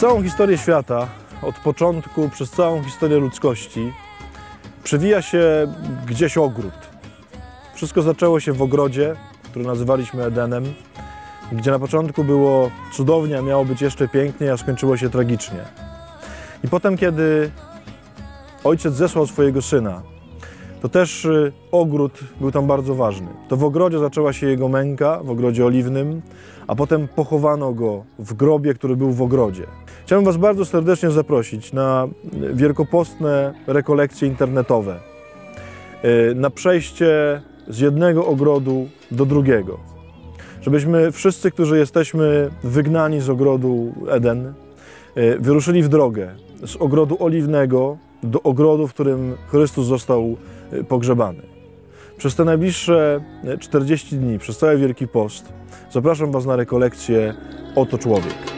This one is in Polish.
całą historię świata, od początku, przez całą historię ludzkości, przewija się gdzieś ogród. Wszystko zaczęło się w ogrodzie, który nazywaliśmy Edenem, gdzie na początku było cudownie, a miało być jeszcze pięknie, a skończyło się tragicznie. I potem, kiedy ojciec zesłał swojego syna, to też y, ogród był tam bardzo ważny. To w ogrodzie zaczęła się jego męka, w ogrodzie oliwnym, a potem pochowano go w grobie, który był w ogrodzie. Chciałbym Was bardzo serdecznie zaprosić na wielkopostne rekolekcje internetowe, y, na przejście z jednego ogrodu do drugiego. Żebyśmy wszyscy, którzy jesteśmy wygnani z ogrodu Eden, y, wyruszyli w drogę z ogrodu oliwnego do ogrodu, w którym Chrystus został y, pogrzebany. Przez te najbliższe y, 40 dni, przez cały Wielki Post, zapraszam Was na rekolekcję Oto Człowiek.